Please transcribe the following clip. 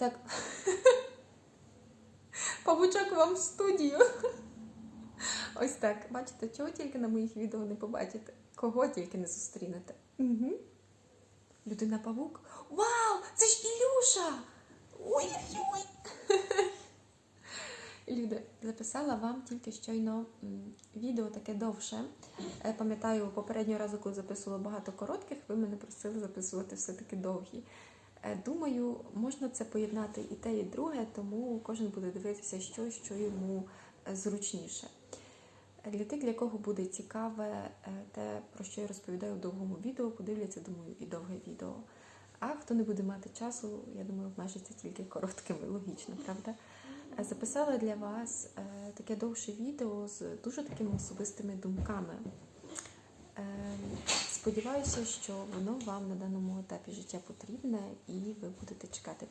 Так. Павучок вам в студію. Ось так. Бачите, чого тільки на моїх відео не побачите, кого тільки не зустрінете. Угу. Людина павук. Вау! Це ж Ілюша! Ой-ой-ой! Люди, записала вам тільки щойно відео таке довше. Е, Пам'ятаю, попереднього разу, коли записувала багато коротких, ви мене просили записувати все-таки довгі. Е, Думаю, можна це поєднати і те, і друге, тому кожен буде дивитися щось, що йому е, зручніше. Для тих, для кого буде цікаве е, те, про що я розповідаю в довгому відео, подивляться, думаю, і довге відео. А хто не буде мати часу, я думаю, обмежиться тільки короткими, логічно, правда? Записала для вас таке довше відео з дуже такими особистими думками. Сподіваюся, що воно вам на даному етапі життя потрібне і ви будете чекати